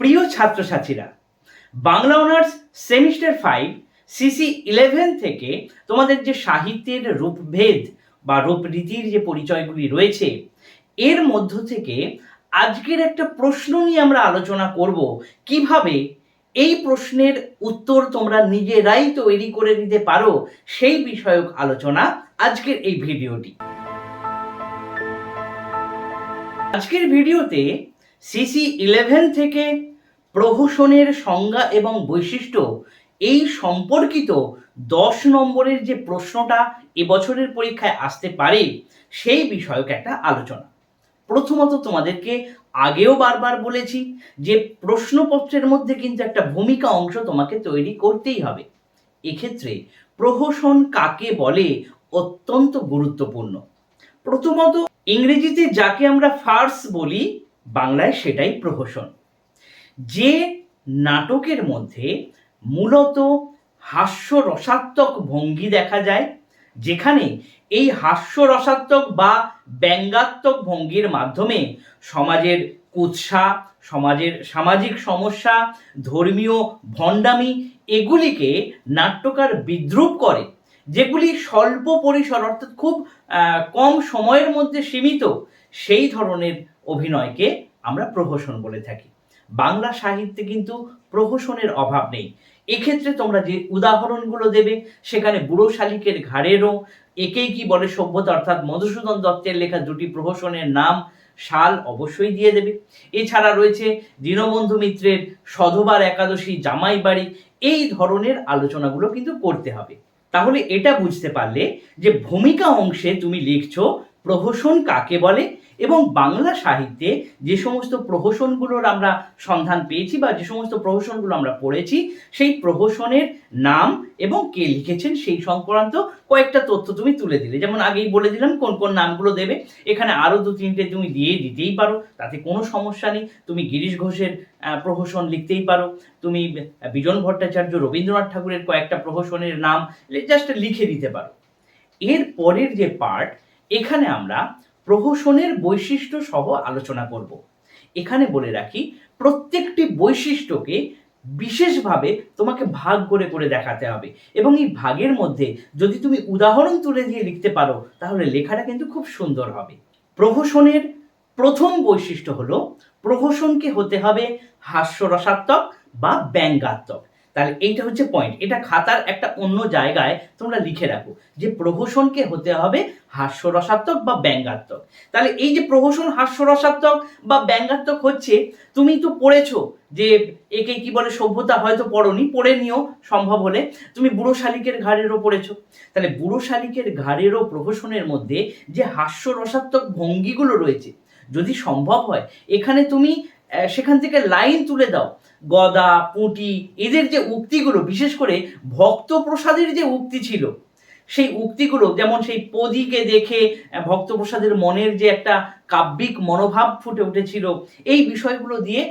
প্রিয় ছাত্রছাত্রীরা, Bangla honours semester five, CC eleven থেকে তোমাদের যে সাহিত্যের রূপভেদ বা রূপরীতির যে পরিচয়গুলি রয়েছে, এর মধ্য থেকে আজকের একটা প্রশ্ন নিয়ে আমরা আলোচনা করব, কীভাবে এই প্রশ্নের উত্তর তোমরা নিজেরাই তৈরি করে নিতে পারো, সেই বিষয়ক আলোচনা আজকের এই ভিডিওটি। আজকের ভিডিওতে সিসি ইলেভেন থেকে প্রহসনের সংজ্ঞা এবং বৈশিষ্ট্য, এই সম্পর্কিত দশ নম্বরের যে প্রশ্নটা এবছরের পরীক্ষায় আসতে পারে, সেই বিষয়ক একটা আলোচনা। প্রথমত তোমাদেরকে আগেও বারবার বলেছি যে প্রশ্নপত্রের মধ্যে কিন্তু একটা ভূমিকা অংশ তোমাকে তৈরি করতেই হবে। এক্ষেত্রে প্রহসন কাকে বলে অত্যন্ত গুরুত্বপূর্ণ। প্রথমত ইংরেজিতে যাকে আমরা ফার্স বলি, বাংলায় সেটাই প্রহসন। যে নাটকের মধ্যে মূলত হাস্য রসাত্মক ভঙ্গি দেখা যায়, যেখানে এই হাস্য রসাত্মক বা ব্যঙ্গাত্মক ভঙ্গির মাধ্যমে সমাজের কুৎসা, সমাজের সামাজিক সমস্যা, ধর্মীয় ভণ্ডামি এগুলিকে নাট্যকার বিদ্রুপ করে, যেগুলি স্বল্প পরিসর অর্থাৎ খুব কম সময়ের মধ্যে সীমিত, সেই ধরনের অভিনয়কে আমরা প্রহসন বলে থাকি। বাংলা সাহিত্যে কিন্তু প্রহসনের অভাব নেই। এক্ষেত্রে তোমরা যে উদাহরণগুলো দেবে, সেখানে বুড়ো শালিকের ঘাড়েরও একেই কি বলে সভ্যতা, অর্থাৎ মধুসূদন দত্তের লেখা দুটি প্রহসনের নাম শাল অবশ্যই দিয়ে দেবে। এছাড়া রয়েছে দীনবন্ধু মিত্রের সধবার একাদশী জামাই বাড়ি। এই ধরনের আলোচনাগুলো কিন্তু করতে হবে। তাহলে এটা বুঝতে পারলে যে ভূমিকা অংশে তুমি লিখছো প্রহসন কাকে বলে এবং বাংলা সাহিত্যে যে সমস্ত প্রহসনগুলোর আমরা সন্ধান পেয়েছি বা যে সমস্ত প্রহসনগুলো আমরা পড়েছি, সেই প্রহসনের নাম এবং কে লিখেছেন সেই সংক্রান্ত কয়েকটা তথ্য তুমি তুলে দিলে। যেমন আগেই বলে দিলাম কোন কোন নামগুলো দেবে। এখানে আরও দু তিনটে তুমি দিয়ে দিতেই পারো, তাতে কোনো সমস্যা নেই। তুমি গিরিশ ঘোষের প্রহসন লিখতেই পারো। তুমি বিজন ভট্টাচার্য রবীন্দ্রনাথ ঠাকুরের কয়েকটা প্রহসনের নাম জাস্ট লিখে দিতে পারো। এর পরের যে পার্ট এখানে আমরা প্রহসনের বৈশিষ্ট্য সহ আলোচনা করব। এখানে বলে রাখি, প্রত্যেকটি বৈশিষ্ট্যকে বিশেষভাবে তোমাকে ভাগ করে করে দেখাতে হবে। এবং এই ভাগের মধ্যে যদি তুমি উদাহরণ তুলে দিয়ে লিখতে পারো, তাহলে লেখাটা কিন্তু খুব সুন্দর হবে। প্রহসনের প্রথম বৈশিষ্ট্য হলো, প্রহসনকে হতে হবে হাস্যরসাত্মক বা ব্যঙ্গাত্মক। তাহলে এইটা হচ্ছে পয়েন্ট এটা খাতার একটা অন্য জায়গায় তোমরা লিখে রাখো যে প্রহসনকে হতে হবে হাস্যরসাত্মক বা ব্যঙ্গাত্মক। তাহলে এই যে প্রহসন হাস্যরসাত্মক বা ব্যঙ্গাত্মক হচ্ছে, তুমি তো পড়েছো যে একে কি বলে সভ্যতা হয়তো পড়নি, পড়ে নিও, সম্ভব হলে। তুমি বুড়ো শালিকের ঘাড়েরও পড়েছো। তাহলে বুড়ো শালিকের ঘাড়েরও প্রহসনের মধ্যে যে হাস্যরসাত্মক ভঙ্গিগুলো রয়েছে, যদি সম্ভব হয়, এখানে তুমি সেখান থেকে লাইন তুলে দাও। গদা, পুঁটি, এদের যে উক্তিগুলো, বিশেষ করে ভক্ত প্রসাদের যে উক্তি ছিল, সেই উক্তিগুলো, যেমন সেই পদিকে দেখে ভক্তপ্রসাদের মনের যে একটা কাব্যিক মনোভাব ফুটে উঠেছিল, এই বিষয়গুলো দিয়ে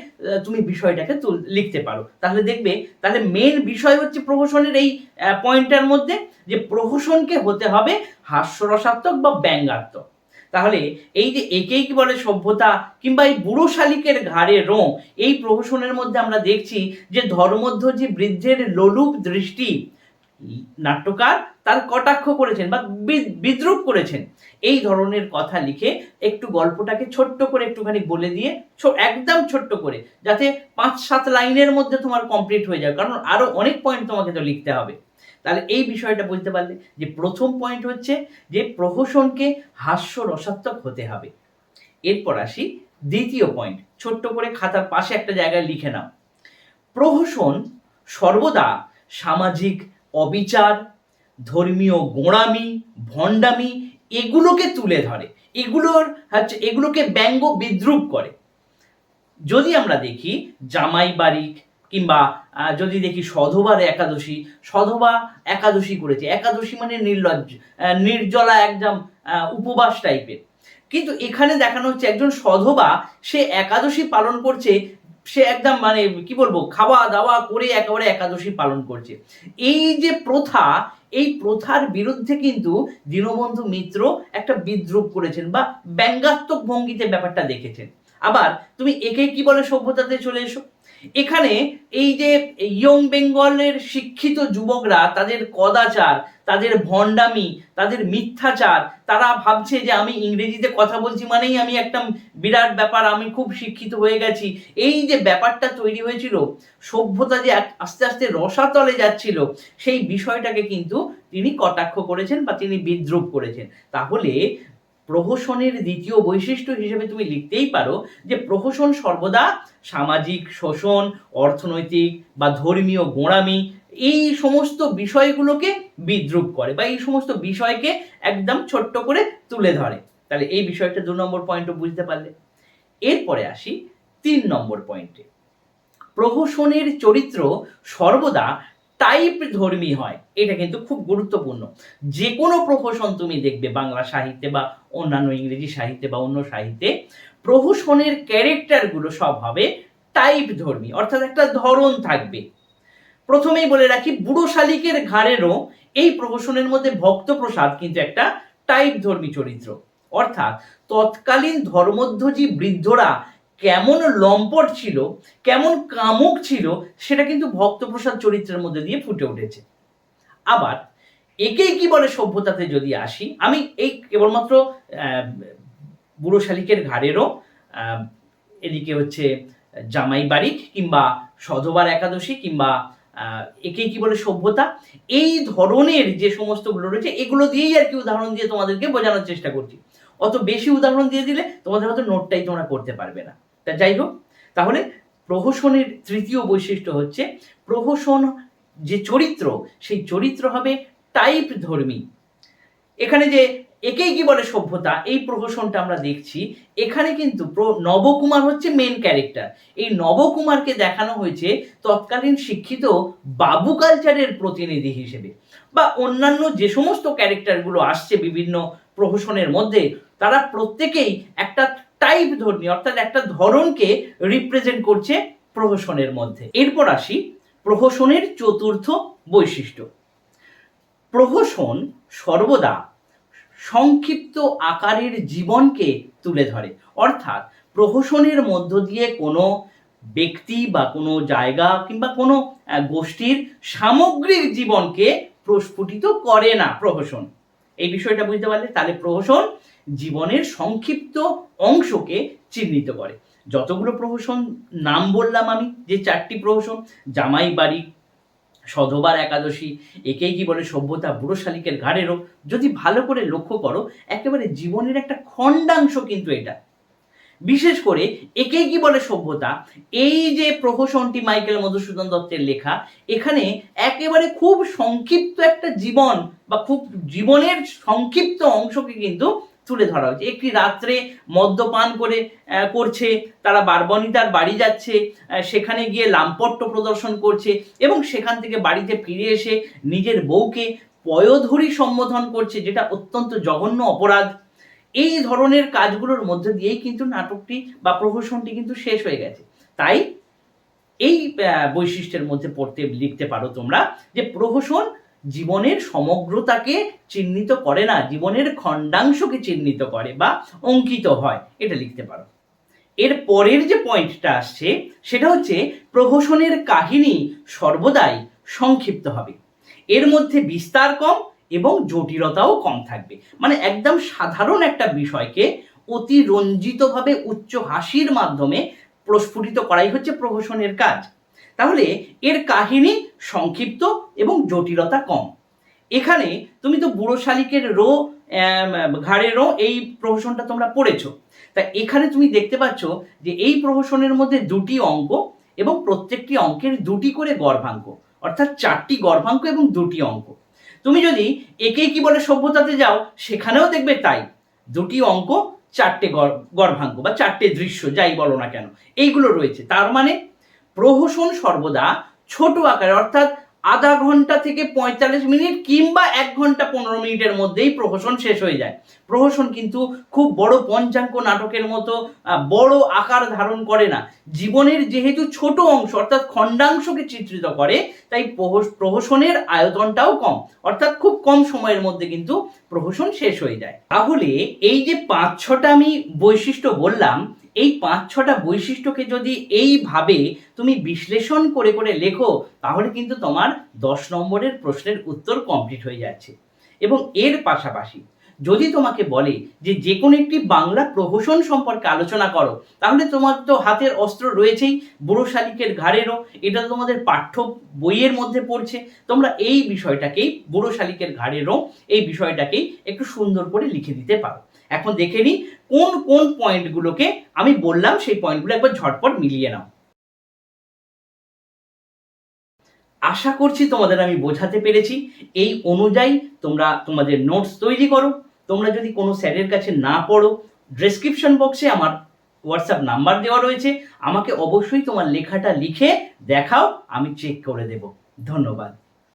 তুমি বিষয়টাকে লিখতে পারো। তাহলে দেখবে, তাহলে মেন বিষয় হচ্ছে প্রহসনের এই পয়েন্টটার মধ্যে, যে প্রহসনকে হতে হবে হাস্যরসাত্মক বা ব্যঙ্গাত্মক। তাহলে এই যে একেই কি বলে সভ্যতা কিংবা এই বুড়ো শালিকের ঘাড়ে রোঁ, এই প্রহসনের মধ্যে আমরা দেখছি যে ধর্মধ্য যে বৃদ্ধের লোলুপ দৃষ্টি, নাট্যকার তার কটাক্ষ করেছেন বা বিদ্রুপ করেছেন, এই ধরনের কথা লিখে একটু গল্পটাকে ছোট্ট করে একটুখানি বলে দিয়ে একদম ছোট্ট করে, যাতে পাঁচ সাত লাইনের মধ্যে তোমার কমপ্লিট হয়ে যায়, কারণ আরও অনেক পয়েন্ট তোমাকে তো লিখতে হবে। তাহলে এই বিষয়টা বুঝতে পারলে যে প্রথম পয়েন্ট হচ্ছে যে প্রহসনকে হাস্য রসাত্মক হতে হবে। এরপর আসি দ্বিতীয় পয়েন্ট ছোট্ট করে খাতার পাশে একটা জায়গায় লিখে নাও। প্রহসন সর্বদা সামাজিক অবিচার ধর্মীয় গোঁড়ামি, ভণ্ডামি এগুলোকে তুলে ধরে। এগুলোর হচ্ছে, এগুলোকে ব্যঙ্গ বিদ্রুপ করে। যদি আমরা দেখি, জামাই বাড়ি কিংবা যদি দেখি সধবার একাদশী, সধবা একাদশী করেছে। একাদশী মানে নির্লজ্জ নির্জলা একদম উপবাস টাইপের। কিন্তু এখানে দেখানো হচ্ছে একজন সধবা, সে একাদশী পালন করছে, সে একদম মানে কি বলব খাওয়া দাওয়া করে একেবারে একাদশী পালন করছে। এই যে প্রথা এই প্রথার বিরুদ্ধে কিন্তু দীনবন্ধু মিত্র একটা বিদ্রুপ করেছেন বা ব্যঙ্গাত্মক ভঙ্গিতে ব্যাপারটা দেখেছেন। আবার তুমি একে কি বলে সভ্যতাতে চলে এসো? এখানে এই যে ইয়ং বেঙ্গলের শিক্ষিত যুবকরা, তাদের কদাচার, তাদের ভণ্ডামি, তাদের মিথ্যাচার, তারা ভাবছে যে আমি ইংরেজিতে কথা বলছি মানেই আমি একটা বিরাট ব্যাপার, আমি খুব শিক্ষিত হয়ে গেছি। এই যে ব্যাপারটা তৈরি হয়েছিল, সভ্যতা যে আস্তে আস্তে রসাতলে যাচ্ছিল, সেই বিষয়টাকে কিন্তু তিনি কটাক্ষ করেছেন বা তিনি বিদ্রুপ করেছেন। তাহলে প্রহসনের দ্বিতীয় বৈশিষ্ট্য হিসেবে তুমি লিখতেই পারো যে প্রহসন সর্বদা সামাজিক শোষণ, অর্থনৈতিক বা ধর্মীয় গোঁড়ামি এই সমস্ত বিষয়গুলোকে বিদ্রুপ করে বা এই সমস্ত বিষয়কে একদম ছোট্ট করে তুলে ধরে। তাহলে এই বিষয়টা দু নম্বর পয়েন্টও বুঝতে পারলে। এরপরে আসি তিন নম্বর পয়েন্টে প্রহসনের চরিত্র সর্বদা টাইপ ধর্মী হয়, এটা কিন্তু খুব গুরুত্বপূর্ণ। যে কোনো প্রহসন তুমি দেখবে বাংলা সাহিত্যে বা অন্যান্য ইংরেজি সাহিত্যে বা অন্য সাহিত্যে, প্রহসনের ক্যারেক্টারগুলো সব হবে টাইপ ধর্মী, অর্থাৎ একটা ধরন থাকবে। প্রথমেই বলে রাখি, বুড়ো শালিকের ঘাড়েরও এই প্রহসনের মধ্যে ভক্তপ্রসাদ কিন্তু একটা টাইপ ধর্মী চরিত্র। অর্থাৎ তৎকালীন ধর্মধ্বজী বৃদ্ধরা কেমন লম্পট ছিল, কেমন কামুক ছিল, সেটা কিন্তু ভক্তপ্রসাদ চরিত্রের মধ্যে দিয়ে ফুটে উঠেছে। আবার একেই কি বলে সভ্যতাতে যদি আসি, আমি এই কেবলমাত্র বুড়ো শালিকের ঘাড়েরও এদিকে হচ্ছে জামাই বাড়ি কিংবা সধবার একাদশী কিংবা একেই কি বলে সভ্যতা, এই ধরনের যে সমস্তগুলো রয়েছে, এগুলো দিয়েই আর কি উদাহরণ দিয়ে তোমাদেরকে বোঝানোর চেষ্টা করছি। অত বেশি উদাহরণ দিয়ে দিলে তোমাদের হয়তো নোটটাই তোমরা করতে পারবে না। তা যাই হোক তাহলে প্রহসনের তৃতীয় বৈশিষ্ট্য হচ্ছে, প্রহসন যে চরিত্র, সেই চরিত্র হবে টাইপ ধর্মী। এখানে যে একেই কি বলে সভ্যতা, এই প্রহসনটা আমরা দেখছি, এখানে কিন্তু নবকুমার হচ্ছে মেন ক্যারেক্টার এই নবকুমারকে দেখানো হয়েছে তৎকালীন শিক্ষিত বাবু কালচারের প্রতিনিধি হিসেবে। বা অন্যান্য যে সমস্ত ক্যারেক্টারগুলো আসছে বিভিন্ন প্রহসনের মধ্যে, তারা প্রত্যেকেই একটা টাইপ ধর্মী, অর্থাৎ একটা ধরনকে রিপ্রেজেন্ট করছে প্রহসনের মধ্যে। এরপর আসি প্রহসনের চতুর্থ বৈশিষ্ট্য। প্রহসন সর্বদা সংক্ষিপ্ত আকারের জীবনকে তুলে ধরে। অর্থাৎ প্রহসনের মধ্য দিয়ে কোনো ব্যক্তি বা কোনো জায়গা কিংবা কোনো গোষ্ঠীর সামগ্রিক জীবনকে প্রস্ফুটিত করে না প্রহসন। এই বিষয়টা বুঝতে পারলে? তাহলে প্রহসন জীবনের সংক্ষিপ্ত অংশকে চিহ্নিত করে। যতগুলো প্রহসন নাম বললাম আমি, যে চারটি প্রহসন, জামাই বাড়ি, সধবার একাদশী, একেই কি বলে সভ্যতা, বুড়ো শালিকের ঘাড়েরও যদি ভালো করে লক্ষ্য করো, একেবারে জীবনের একটা খণ্ডাংশ কিন্তু এটা। বিশেষ করে একেই কি বলে সভ্যতা, এই যে প্রহসনটি মাইকেল মধুসূদন দত্তের লেখা, এখানে একেবারে খুব সংক্ষিপ্ত একটা জীবন বা খুব জীবনের সংক্ষিপ্ত অংশকে কিন্তু তুলে ধরা হয়েছে। একটি রাত্রে মদ্যপান করে করছে, তারা বারবনিতার বাড়ি যাচ্ছে সেখানে গিয়ে লাম্পট্য প্রদর্শন করছে এবং সেখান থেকে বাড়িতে ফিরে এসে নিজের বউকে পয়োধরি সম্বোধন করছে, যেটা অত্যন্ত জঘন্য অপরাধ। এই ধরনের কাজগুলোর মধ্যে দিয়েই কিন্তু নাটকটি বা প্রহসনটি কিন্তু শেষ হয়ে গেছে। তাই এই বৈশিষ্ট্যের মধ্যে পড়তে লিখতে পারো তোমরা যে প্রহসন জীবনের সমগ্রতাকে চিহ্নিত করে না, জীবনের খণ্ডাংশকে চিহ্নিত করে বা অঙ্কিত হয়, এটা লিখতে পারো। এর পরের যে পয়েন্টটা আসছে, সেটা হচ্ছে প্রহসনের কাহিনী সর্বদাই সংক্ষিপ্ত হবে। এর মধ্যে বিস্তার কম এবং জটিলতাও কম থাকবে। মানে একদম সাধারণ একটা বিষয়কে অতি রঞ্জিতভাবে উচ্চ হাসির মাধ্যমে প্রস্ফুটিত করাই হচ্ছে প্রহসনের কাজ। তাহলে এর কাহিনী সংক্ষিপ্ত জটিলতা কম। এখানে তুমি তো বুড়ো শালিকের রো আম, ঘাড়ের রো এই প্রহসনটা তোমরা পড়েছো। তা এখানে তুমি দেখতে পাচ্ছ যে এই প্রহসনের মধ্যে দুটি অঙ্ক এবং প্রত্যেকটি অঙ্কের দুটি করে গর্ভাঙ্ক অর্থাৎ চারটি গর্ভাঙ্ক এবং দুটি অঙ্ক। তুমি যদি একে কি বলে সভ্যতাতে যাও সেখানেও দেখবে তাই। দুটি অঙ্ক চারটে গর্ভাঙ্ক বা চারটে দৃশ্য যাই বলো না কেন। এইগুলো রয়েছে। তার মানে প্রহসন সর্বদা ছোট আকারে অর্থাৎ আধা ঘণ্টা থেকে পঁয়তাল্লিশ মিনিট কিংবা এক ঘণ্টা পনেরো মিনিটের মধ্যেই প্রহসন শেষ হয়ে যায়। প্রহসন কিন্তু খুব বড় পঞ্চাঙ্গ নাটকের মতো বড় আকার ধারণ করে না। জীবনের যেহেতু ছোট অংশ, অর্থাৎ খণ্ডাংশকে চিত্রিত করে, তাই প্রহস- প্রহসনের আয়তনটাও কম। অর্থাৎ খুব কম সময়ের মধ্যে কিন্তু প্রহসন শেষ হয়ে যায়। তাহলে এই যে পাঁচ ছটা আমি বৈশিষ্ট্য বললাম এই পাঁচ ছটা বৈশিষ্ট্যকে যদি এইভাবে তুমি বিশ্লেষণ করে করে লেখো, তাহলে কিন্তু তোমার দশ নম্বরের প্রশ্নের উত্তর কমপ্লিট হয়ে যাচ্ছে। এবং এর পাশাপাশি যদি তোমাকে বলে যে যে কোনো একটি বাংলা প্রহসন সম্পর্কে আলোচনা করো, তাহলে তোমার তো হাতের অস্ত্র রয়েছেই, বুড়ো শালিকের ঘাড়েরও, এটা তোমাদের পাঠ্য বইয়ের মধ্যে পড়ছে। তোমরা এই বিষয়টাকেই, বুড়ো শালিকের ঘাড়েরও এই বিষয়টাকেই একটু সুন্দর করে লিখে দিতে পারো। এখন দেখে নিই কোন কোন পয়েন্টগুলোকে আমি বললাম, সেই পয়েন্টগুলো একবার ঝটপট মিলিয়ে নাও। আশা করছি তোমাদের আমি বোঝাতে পেরেছি। এই অনুযায়ী তোমরা তোমাদের নোটস তৈরি করো। তোমরা যদি কোনো স্যারের কাছে না পড়ো ডেসক্রিপশন বক্সে আমার হোয়াটসঅ্যাপ নাম্বার দেওয়া রয়েছে। আমাকে অবশ্যই তোমার লেখাটা লিখে দেখাও, আমি চেক করে দেব। ধন্যবাদ।